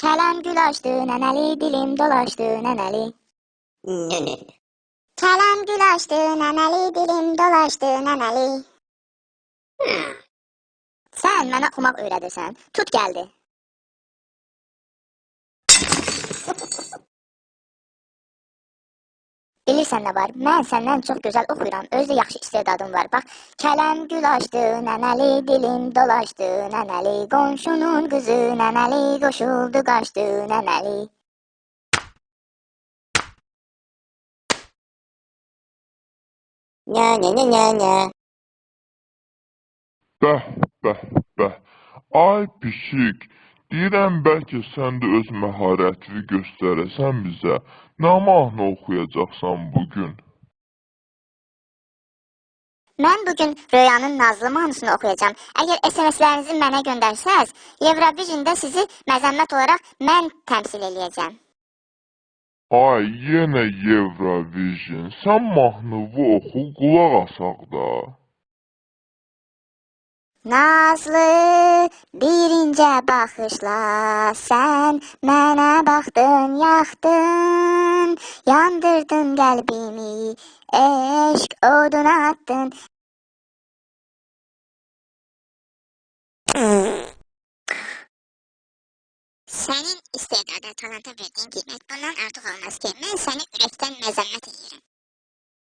Kelam gül açtı neneli dilim dolaştı neneli. Neneli. Kelam gül açtı neneli dilim dolaştı neneli. Hmm. Sen bana okumak öyrədirsən. Tut gəldi. Bilirsən nə var? Mən səndən çox gözəl oxuyuram. Özü yaxşı istedadım var. Bax, kələm gül açdı, nənəli, dilim dolaşdı, nənəli, qonşunun qızı, nənəli, qoşuldu, qaçdı, nənəli. Nö nö nö nö nö. Bəh, bəh, bəh. Ay pişik, deyirəm bəlkə sən də öz məharətini göstərəsən bizə. Nə mahnı oxuyacaqsan bu gün? Mən bu gün Röyanın Nazlı mahnısını oxuyacağam. Əgər SMS-lərinizi mənə göndərsəz, Eurovision-da sizi məzəmmət olaraq mən təmsil eləyəcəm. Ay, yenə Eurovision. Sən mahnını oxu, qulaq asaq da. Nazlı birince bakışla sen mənə baxdın, yaxdın, yandırdın qəlbimi, eşq odun attın. Senin istedada, talanta verdiğin kıymet bundan artık olmaz ki. Ben seni üretim